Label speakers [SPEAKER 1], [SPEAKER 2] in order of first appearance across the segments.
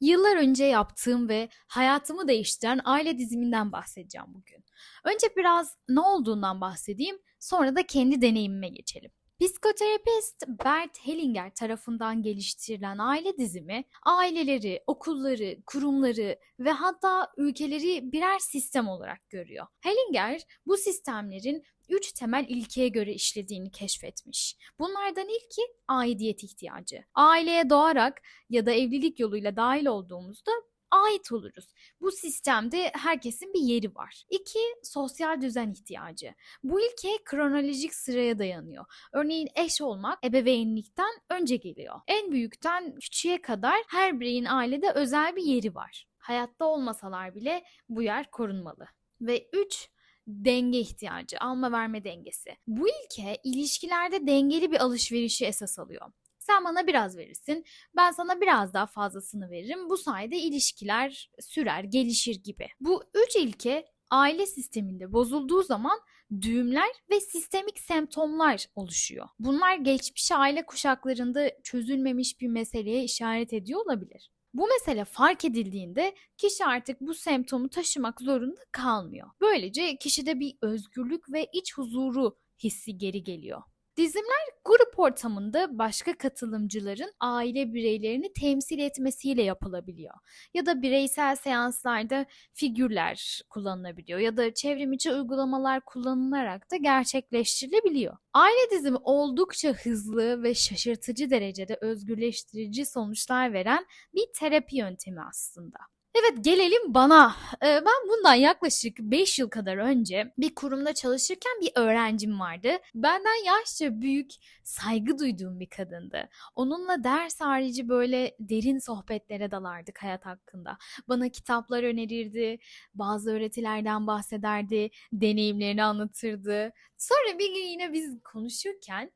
[SPEAKER 1] Yıllar önce yaptığım ve hayatımı değiştiren aile diziminden bahsedeceğim bugün. Önce biraz ne olduğundan bahsedeyim, sonra da kendi deneyimime geçelim. Psikoterapist Bert Hellinger tarafından geliştirilen aile dizimi, aileleri, okulları, kurumları ve hatta ülkeleri birer sistem olarak görüyor. Hellinger bu sistemlerin üç temel ilkeye göre işlediğini keşfetmiş. Bunlardan ilki aidiyet ihtiyacı. Aileye doğarak ya da evlilik yoluyla dahil olduğumuzda ait oluruz. Bu sistemde herkesin bir yeri var. İki, sosyal düzen ihtiyacı. Bu ilke kronolojik sıraya dayanıyor. Örneğin eş olmak ebeveynlikten önce geliyor. En büyükten küçüğe kadar her bireyin ailede özel bir yeri var. Hayatta olmasalar bile bu yer korunmalı. Ve üç, denge ihtiyacı, alma verme dengesi. Bu ilke ilişkilerde dengeli bir alışverişi esas alıyor. Sen bana biraz verirsin, ben sana biraz daha fazlasını veririm. Bu sayede ilişkiler sürer, gelişir gibi. Bu üç ilke aile sisteminde bozulduğu zaman düğümler ve sistemik semptomlar oluşuyor. Bunlar geçmiş aile kuşaklarında çözülmemiş bir meseleye işaret ediyor olabilir. Bu mesele fark edildiğinde kişi artık bu semptomu taşımak zorunda kalmıyor. Böylece kişide bir özgürlük ve iç huzuru hissi geri geliyor. Dizimler grup ortamında başka katılımcıların aile bireylerini temsil etmesiyle yapılabiliyor. Ya da bireysel seanslarda figürler kullanılabiliyor ya da çevrimiçi uygulamalar kullanılarak da gerçekleştirilebiliyor. Aile dizimi oldukça hızlı ve şaşırtıcı derecede özgürleştirici sonuçlar veren bir terapi yöntemi aslında. Evet gelelim bana. Ee, ben bundan yaklaşık 5 yıl kadar önce bir kurumda çalışırken bir öğrencim vardı. Benden yaşça büyük, saygı duyduğum bir kadındı. Onunla ders harici böyle derin sohbetlere dalardık hayat hakkında. Bana kitaplar önerirdi, bazı öğretilerden bahsederdi, deneyimlerini anlatırdı. Sonra bir gün yine biz konuşurken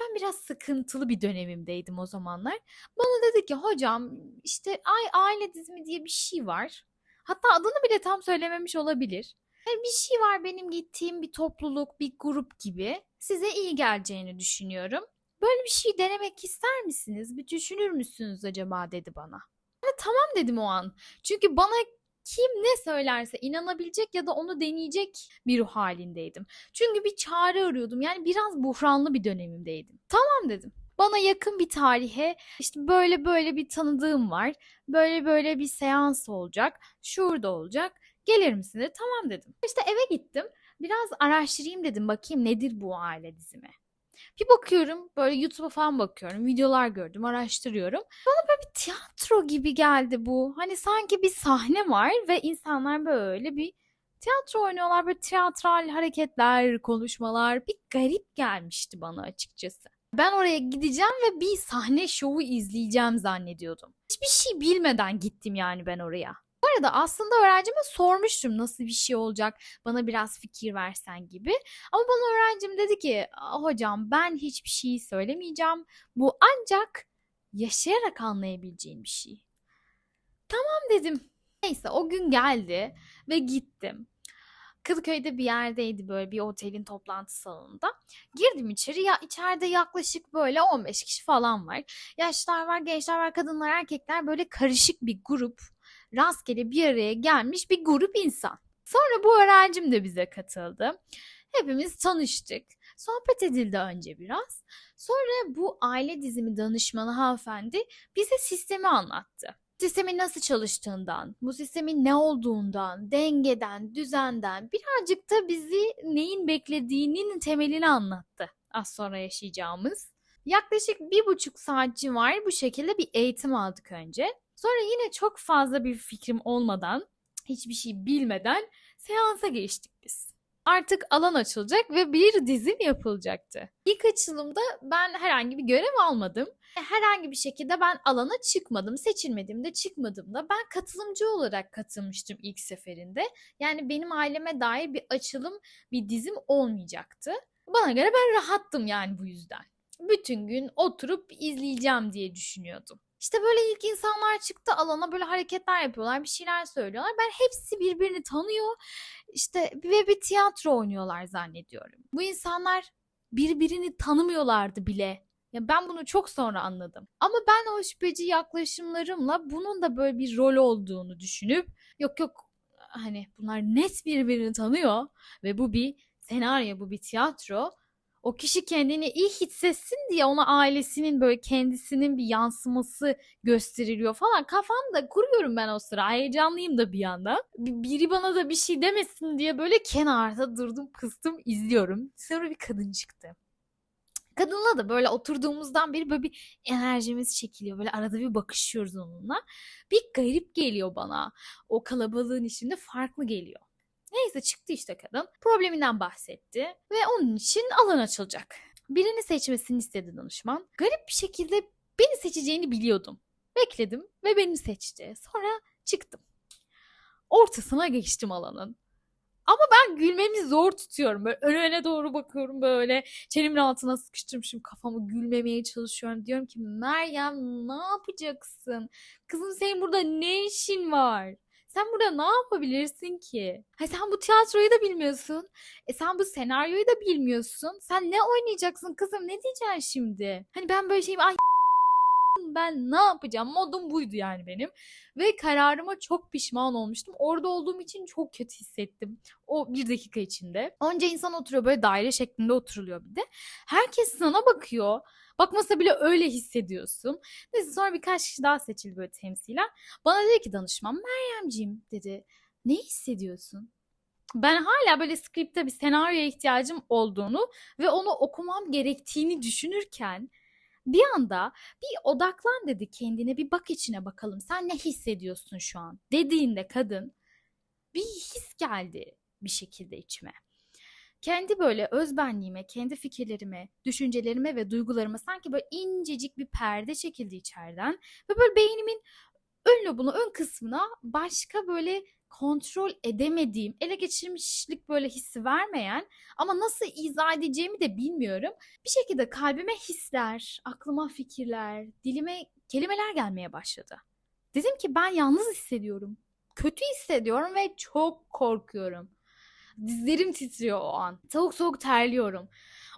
[SPEAKER 1] ben biraz sıkıntılı bir dönemimdeydim o zamanlar. Bana dedi ki hocam işte aile dizimi diye bir şey var. Hatta adını bile tam söylememiş olabilir. Yani bir şey var benim gittiğim bir topluluk, bir grup gibi. Size iyi geleceğini düşünüyorum. Böyle bir şey denemek ister misiniz? Bir düşünür müsünüz acaba dedi bana. Ben de tamam dedim o an. Çünkü bana kim ne söylerse inanabilecek ya da onu deneyecek bir ruh halindeydim. Çünkü bir çare arıyordum. Yani biraz buhranlı bir dönemimdeydim. Tamam dedim. Bana yakın bir tarihe işte böyle böyle bir tanıdığım var. Böyle böyle bir seans olacak. Şurada olacak. Gelir misin dedi. Tamam dedim. İşte eve gittim. Biraz araştırayım dedim. Bakayım nedir bu aile dizimi. Bir bakıyorum böyle YouTube'a falan bakıyorum. Videolar gördüm, araştırıyorum. Bana böyle bir tiyatro gibi geldi bu. Hani sanki bir sahne var ve insanlar böyle bir tiyatro oynuyorlar. Böyle tiyatral hareketler, konuşmalar. Bir garip gelmişti bana açıkçası. Ben oraya gideceğim ve bir sahne şovu izleyeceğim zannediyordum. Hiçbir şey bilmeden gittim yani ben oraya. Arada aslında öğrencime sormuştum nasıl bir şey olacak bana biraz fikir versen gibi. Ama bana öğrencim dedi ki hocam ben hiçbir şey söylemeyeceğim. Bu ancak yaşayarak anlayabileceğin bir şey. Tamam dedim. Neyse o gün geldi ve gittim. Kadıköy'de bir yerdeydi böyle bir otelin toplantı salonunda. Girdim içeri ya içeride yaklaşık böyle 15 kişi falan var. Yaşlar var, gençler var, kadınlar, erkekler böyle karışık bir grup rastgele bir araya gelmiş bir grup insan. Sonra bu öğrencim de bize katıldı. Hepimiz tanıştık. Sohbet edildi önce biraz. Sonra bu aile dizimi danışmanı hanımefendi bize sistemi anlattı. Sistemin nasıl çalıştığından, bu sistemin ne olduğundan, dengeden, düzenden birazcık da bizi neyin beklediğinin temelini anlattı. Az sonra yaşayacağımız. Yaklaşık bir buçuk saat civarı bu şekilde bir eğitim aldık önce. Sonra yine çok fazla bir fikrim olmadan, hiçbir şey bilmeden seansa geçtik biz. Artık alan açılacak ve bir dizim yapılacaktı. İlk açılımda ben herhangi bir görev almadım. Herhangi bir şekilde ben alana çıkmadım, seçilmedim de çıkmadım da ben katılımcı olarak katılmıştım ilk seferinde. Yani benim aileme dair bir açılım, bir dizim olmayacaktı. Bana göre ben rahattım yani bu yüzden. Bütün gün oturup izleyeceğim diye düşünüyordum. İşte böyle ilk insanlar çıktı alana böyle hareketler yapıyorlar, bir şeyler söylüyorlar. Ben hepsi birbirini tanıyor. İşte ve bir tiyatro oynuyorlar zannediyorum. Bu insanlar birbirini tanımıyorlardı bile. Ya ben bunu çok sonra anladım. Ama ben o şüpheci yaklaşımlarımla bunun da böyle bir rol olduğunu düşünüp yok yok hani bunlar net birbirini tanıyor ve bu bir senaryo, bu bir tiyatro. O kişi kendini iyi hissetsin diye ona ailesinin böyle kendisinin bir yansıması gösteriliyor falan. Kafamda kuruyorum ben o sıra. Heyecanlıyım da bir yandan. Bir- Biri bana da bir şey demesin diye böyle kenarda durdum kıstım izliyorum. Sonra bir kadın çıktı. Kadınla da böyle oturduğumuzdan beri böyle bir enerjimiz çekiliyor. Böyle arada bir bakışıyoruz onunla. Bir garip geliyor bana. O kalabalığın içinde farklı geliyor. Neyse çıktı işte kadın. Probleminden bahsetti ve onun için alan açılacak. Birini seçmesini istedi danışman. Garip bir şekilde beni seçeceğini biliyordum. Bekledim ve beni seçti. Sonra çıktım. Ortasına geçtim alanın. Ama ben gülmemi zor tutuyorum. Böyle ön öne doğru bakıyorum böyle. Çenimin altına sıkıştırmışım kafamı gülmemeye çalışıyorum. Diyorum ki Meryem ne yapacaksın? Kızım senin burada ne işin var? Sen burada ne yapabilirsin ki? Ha sen bu tiyatroyu da bilmiyorsun. E sen bu senaryoyu da bilmiyorsun. Sen ne oynayacaksın kızım? Ne diyeceksin şimdi? Hani ben böyle şeyim ay ben ne yapacağım? Modum buydu yani benim. Ve kararıma çok pişman olmuştum. Orada olduğum için çok kötü hissettim. O bir dakika içinde. Önce insan oturuyor böyle daire şeklinde oturuluyor bir de. Herkes sana bakıyor. Bakmasa bile öyle hissediyorsun. Neyse sonra birkaç kişi daha seçildi böyle temsilen. Bana dedi ki danışman Meryemciğim dedi. Ne hissediyorsun? Ben hala böyle skripte bir senaryoya ihtiyacım olduğunu ve onu okumam gerektiğini düşünürken bir anda bir odaklan dedi kendine bir bak içine bakalım sen ne hissediyorsun şu an dediğinde kadın bir his geldi bir şekilde içime. Kendi böyle özbenliğime, kendi fikirlerime, düşüncelerime ve duygularıma sanki böyle incecik bir perde çekildi içeriden ve böyle beynimin ön lobunu, ön kısmına başka böyle kontrol edemediğim, ele geçirmişlik böyle hissi vermeyen ama nasıl izah edeceğimi de bilmiyorum. Bir şekilde kalbime hisler, aklıma fikirler, dilime kelimeler gelmeye başladı. Dedim ki ben yalnız hissediyorum. Kötü hissediyorum ve çok korkuyorum. Dizlerim titriyor o an. Soğuk soğuk terliyorum.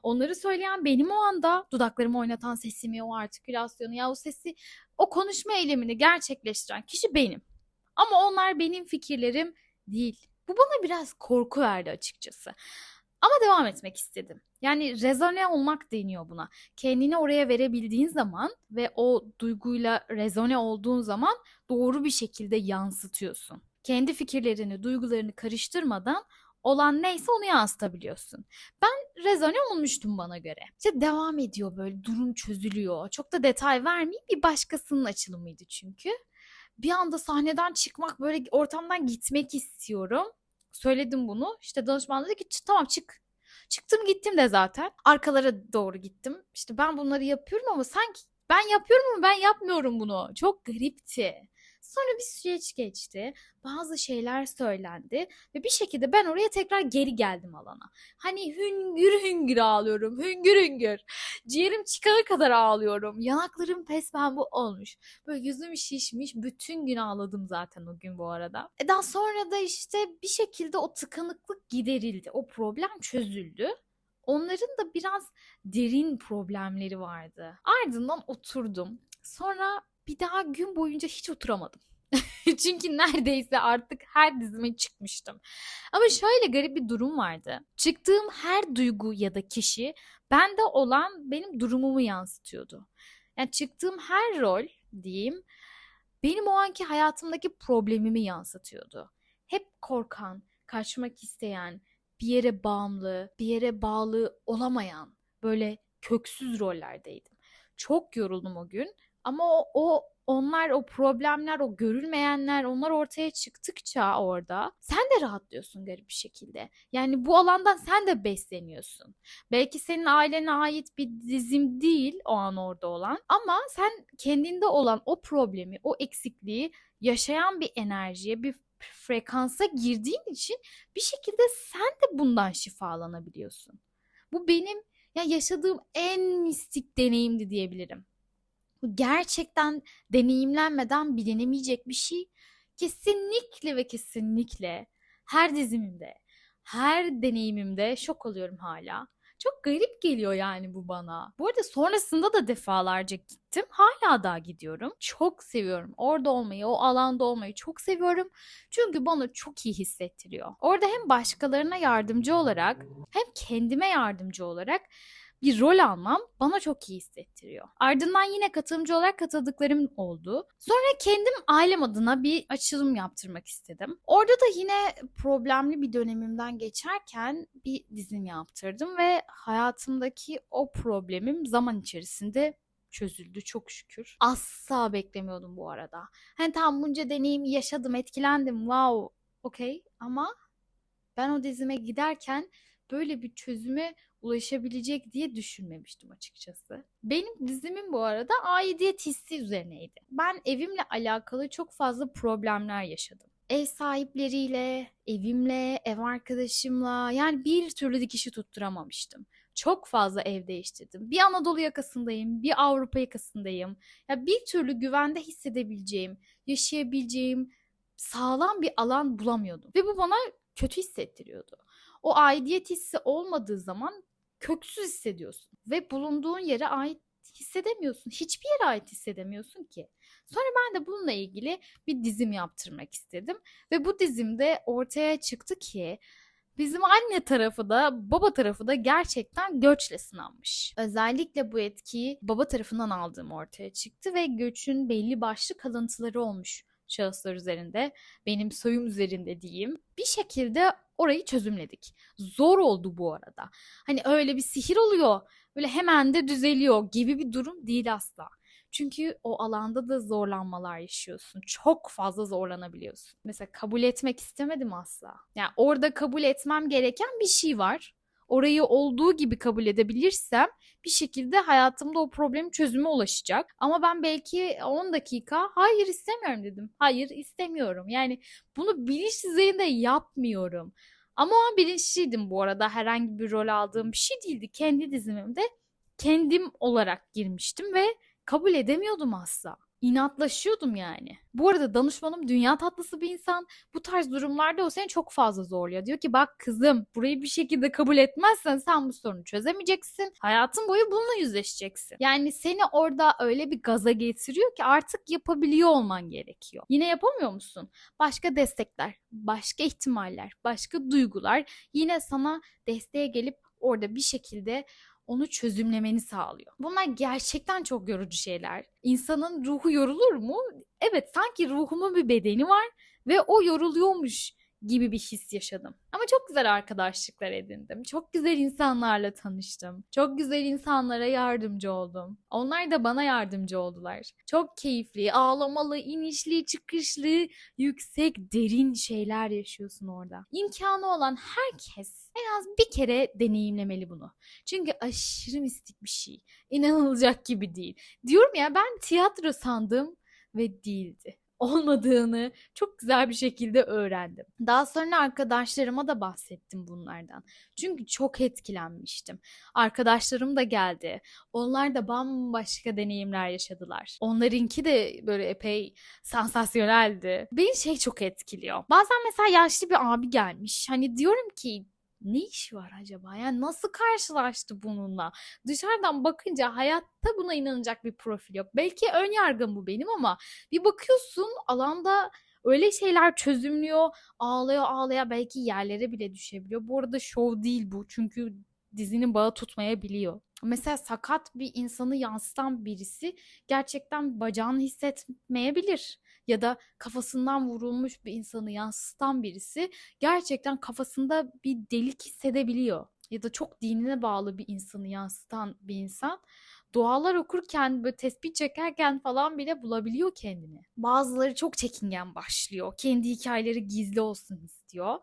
[SPEAKER 1] Onları söyleyen benim o anda dudaklarımı oynatan sesimi, o artikülasyonu ya o sesi, o konuşma eylemini gerçekleştiren kişi benim. Ama onlar benim fikirlerim değil. Bu bana biraz korku verdi açıkçası. Ama devam etmek istedim. Yani rezone olmak deniyor buna. Kendini oraya verebildiğin zaman ve o duyguyla rezone olduğun zaman doğru bir şekilde yansıtıyorsun. Kendi fikirlerini, duygularını karıştırmadan olan neyse onu yansıtabiliyorsun. Ben rezone olmuştum bana göre. İşte devam ediyor böyle durum çözülüyor. Çok da detay vermeyeyim bir başkasının açılımıydı çünkü. Bir anda sahneden çıkmak böyle ortamdan gitmek istiyorum. Söyledim bunu. İşte danışman dedi ki "Ç- tamam çık. Çıktım gittim de zaten. Arkalara doğru gittim. İşte ben bunları yapıyorum ama sanki ben yapıyorum ama ben yapmıyorum bunu. Çok garipti. Sonra bir süreç geçti. Bazı şeyler söylendi ve bir şekilde ben oraya tekrar geri geldim alana. Hani hüngür hüngür ağlıyorum. Hüngür hüngür. Ciğerim çıkana kadar ağlıyorum. Yanaklarım pespembe olmuş. Böyle yüzüm şişmiş. Bütün gün ağladım zaten o gün bu arada. E daha sonra da işte bir şekilde o tıkanıklık giderildi. O problem çözüldü. Onların da biraz derin problemleri vardı. Ardından oturdum. Sonra bir daha gün boyunca hiç oturamadım. Çünkü neredeyse artık her dizime çıkmıştım. Ama şöyle garip bir durum vardı. Çıktığım her duygu ya da kişi bende olan benim durumumu yansıtıyordu. Yani çıktığım her rol diyeyim benim o anki hayatımdaki problemimi yansıtıyordu. Hep korkan, kaçmak isteyen, bir yere bağımlı, bir yere bağlı olamayan böyle köksüz rollerdeydim. Çok yoruldum o gün ama o, o onlar o problemler, o görülmeyenler onlar ortaya çıktıkça orada sen de rahatlıyorsun garip bir şekilde. Yani bu alandan sen de besleniyorsun. Belki senin ailene ait bir dizim değil o an orada olan ama sen kendinde olan o problemi, o eksikliği yaşayan bir enerjiye, bir frekansa girdiğin için bir şekilde sen de bundan şifalanabiliyorsun. Bu benim ya yaşadığım en mistik deneyimdi diyebilirim. Bu gerçekten deneyimlenmeden bilinemeyecek bir şey. Kesinlikle ve kesinlikle her dizimimde, her deneyimimde şok oluyorum hala. Çok garip geliyor yani bu bana. Bu arada sonrasında da defalarca gittim. Hala daha gidiyorum. Çok seviyorum. Orada olmayı, o alanda olmayı çok seviyorum. Çünkü bana çok iyi hissettiriyor. Orada hem başkalarına yardımcı olarak hem kendime yardımcı olarak bir rol almam bana çok iyi hissettiriyor. Ardından yine katılımcı olarak katıldıklarım oldu. Sonra kendim ailem adına bir açılım yaptırmak istedim. Orada da yine problemli bir dönemimden geçerken bir dizim yaptırdım ve hayatımdaki o problemim zaman içerisinde çözüldü çok şükür. Asla beklemiyordum bu arada. Hani tam bunca deneyim yaşadım, etkilendim. Wow, okey ama ben o dizime giderken böyle bir çözüme ulaşabilecek diye düşünmemiştim açıkçası. Benim dizimin bu arada aidiyet hissi üzerineydi. Ben evimle alakalı çok fazla problemler yaşadım. Ev sahipleriyle, evimle, ev arkadaşımla yani bir türlü dikişi tutturamamıştım. Çok fazla ev değiştirdim. Bir Anadolu yakasındayım, bir Avrupa yakasındayım. Ya bir türlü güvende hissedebileceğim, yaşayabileceğim sağlam bir alan bulamıyordum. Ve bu bana kötü hissettiriyordu. O aidiyet hissi olmadığı zaman köksüz hissediyorsun ve bulunduğun yere ait hissedemiyorsun. Hiçbir yere ait hissedemiyorsun ki. Sonra ben de bununla ilgili bir dizim yaptırmak istedim ve bu dizimde ortaya çıktı ki bizim anne tarafı da baba tarafı da gerçekten göçle sınanmış. Özellikle bu etkiyi baba tarafından aldığım ortaya çıktı ve göçün belli başlı kalıntıları olmuş şahıslar üzerinde, benim soyum üzerinde diyeyim. Bir şekilde orayı çözümledik. Zor oldu bu arada. Hani öyle bir sihir oluyor, böyle hemen de düzeliyor gibi bir durum değil asla. Çünkü o alanda da zorlanmalar yaşıyorsun. Çok fazla zorlanabiliyorsun. Mesela kabul etmek istemedim asla. Yani orada kabul etmem gereken bir şey var. Orayı olduğu gibi kabul edebilirsem bir şekilde hayatımda o problemin çözüme ulaşacak. Ama ben belki 10 dakika hayır istemiyorum dedim. Hayır istemiyorum. Yani bunu bilinç düzeyinde yapmıyorum. Ama o an bilinçliydim bu arada. Herhangi bir rol aldığım bir şey değildi. Kendi dizimimde kendim olarak girmiştim ve kabul edemiyordum asla. İnatlaşıyordum yani. Bu arada danışmanım dünya tatlısı bir insan. Bu tarz durumlarda o seni çok fazla zorluyor. Diyor ki bak kızım burayı bir şekilde kabul etmezsen sen bu sorunu çözemeyeceksin. Hayatın boyu bununla yüzleşeceksin. Yani seni orada öyle bir gaza getiriyor ki artık yapabiliyor olman gerekiyor. Yine yapamıyor musun? Başka destekler, başka ihtimaller, başka duygular yine sana desteğe gelip orada bir şekilde onu çözümlemeni sağlıyor. Bunlar gerçekten çok yorucu şeyler. İnsanın ruhu yorulur mu? Evet sanki ruhumun bir bedeni var ve o yoruluyormuş gibi bir his yaşadım. Ama çok güzel arkadaşlıklar edindim. Çok güzel insanlarla tanıştım. Çok güzel insanlara yardımcı oldum. Onlar da bana yardımcı oldular. Çok keyifli, ağlamalı, inişli, çıkışlı, yüksek, derin şeyler yaşıyorsun orada. İmkanı olan herkes en az bir kere deneyimlemeli bunu. Çünkü aşırı mistik bir şey. İnanılacak gibi değil. Diyorum ya ben tiyatro sandım ve değildi olmadığını çok güzel bir şekilde öğrendim. Daha sonra arkadaşlarıma da bahsettim bunlardan. Çünkü çok etkilenmiştim. Arkadaşlarım da geldi. Onlar da bambaşka deneyimler yaşadılar. Onlarınki de böyle epey sansasyoneldi. Beni şey çok etkiliyor. Bazen mesela yaşlı bir abi gelmiş. Hani diyorum ki ne işi var acaba? Yani nasıl karşılaştı bununla? Dışarıdan bakınca hayatta buna inanacak bir profil yok. Belki ön yargım bu benim ama bir bakıyorsun alanda öyle şeyler çözümlüyor. Ağlaya ağlaya belki yerlere bile düşebiliyor. Bu arada şov değil bu. Çünkü dizinin bağı tutmayabiliyor. Mesela sakat bir insanı yansıtan birisi gerçekten bacağını hissetmeyebilir. Ya da kafasından vurulmuş bir insanı yansıtan birisi gerçekten kafasında bir delik hissedebiliyor. Ya da çok dinine bağlı bir insanı yansıtan bir insan dualar okurken böyle tespih çekerken falan bile bulabiliyor kendini. Bazıları çok çekingen başlıyor. Kendi hikayeleri gizli olsun istiyor.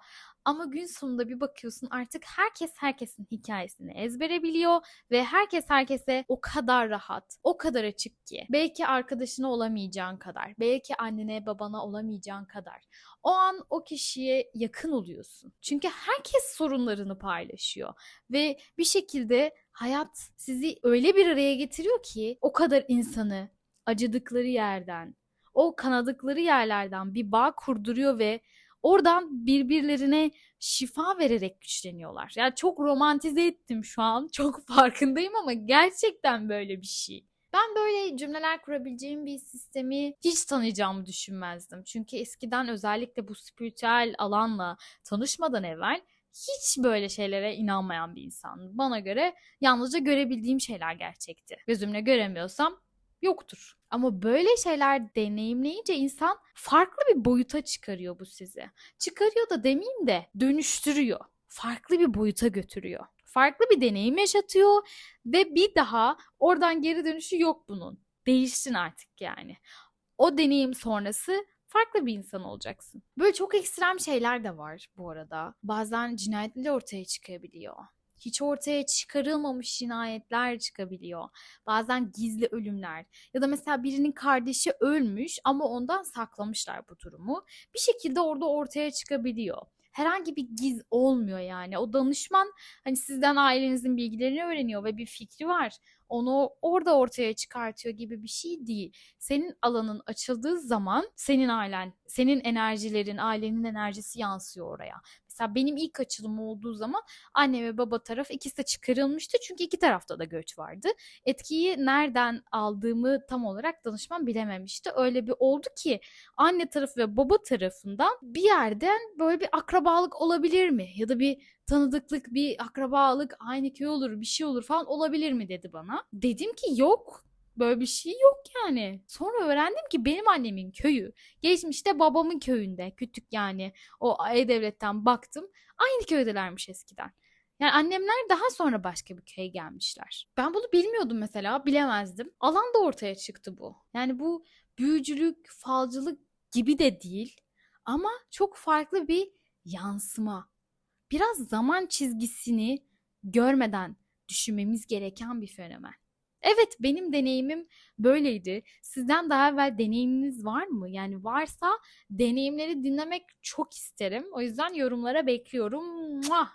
[SPEAKER 1] Ama gün sonunda bir bakıyorsun artık herkes herkesin hikayesini ezbere biliyor ve herkes herkese o kadar rahat, o kadar açık ki. Belki arkadaşına olamayacağın kadar, belki annene babana olamayacağın kadar. O an o kişiye yakın oluyorsun. Çünkü herkes sorunlarını paylaşıyor ve bir şekilde hayat sizi öyle bir araya getiriyor ki o kadar insanı acıdıkları yerden, o kanadıkları yerlerden bir bağ kurduruyor ve oradan birbirlerine şifa vererek güçleniyorlar. Yani çok romantize ettim şu an. Çok farkındayım ama gerçekten böyle bir şey. Ben böyle cümleler kurabileceğim bir sistemi hiç tanıyacağımı düşünmezdim. Çünkü eskiden özellikle bu spiritüel alanla tanışmadan evvel hiç böyle şeylere inanmayan bir insandım. Bana göre yalnızca görebildiğim şeyler gerçekti. Gözümle göremiyorsam yoktur. Ama böyle şeyler deneyimleyince insan farklı bir boyuta çıkarıyor bu sizi. Çıkarıyor da demeyeyim de dönüştürüyor. Farklı bir boyuta götürüyor. Farklı bir deneyim yaşatıyor ve bir daha oradan geri dönüşü yok bunun. Değişsin artık yani. O deneyim sonrası farklı bir insan olacaksın. Böyle çok ekstrem şeyler de var bu arada. Bazen cinayetler ortaya çıkabiliyor. Hiç ortaya çıkarılmamış cinayetler çıkabiliyor. Bazen gizli ölümler ya da mesela birinin kardeşi ölmüş ama ondan saklamışlar bu durumu. Bir şekilde orada ortaya çıkabiliyor. Herhangi bir giz olmuyor yani. O danışman hani sizden ailenizin bilgilerini öğreniyor ve bir fikri var. Onu orada ortaya çıkartıyor gibi bir şey değil. Senin alanın açıldığı zaman senin ailen, senin enerjilerin, ailenin enerjisi yansıyor oraya. Mesela benim ilk açılım olduğu zaman anne ve baba taraf ikisi de çıkarılmıştı çünkü iki tarafta da göç vardı. Etkiyi nereden aldığımı tam olarak danışman bilememişti. Öyle bir oldu ki anne tarafı ve baba tarafından bir yerden böyle bir akrabalık olabilir mi? Ya da bir tanıdıklık, bir akrabalık, aynı köy olur, bir şey olur falan olabilir mi dedi bana. Dedim ki yok. Böyle bir şey yok yani. Sonra öğrendim ki benim annemin köyü geçmişte babamın köyünde kütük yani o E-Devlet'ten baktım. Aynı köydelermiş eskiden. Yani annemler daha sonra başka bir köye gelmişler. Ben bunu bilmiyordum mesela, bilemezdim. Alan da ortaya çıktı bu. Yani bu büyücülük, falcılık gibi de değil ama çok farklı bir yansıma. Biraz zaman çizgisini görmeden düşünmemiz gereken bir fenomen. Evet benim deneyimim böyleydi. Sizden daha evvel deneyiminiz var mı? Yani varsa deneyimleri dinlemek çok isterim. O yüzden yorumlara bekliyorum. Muah!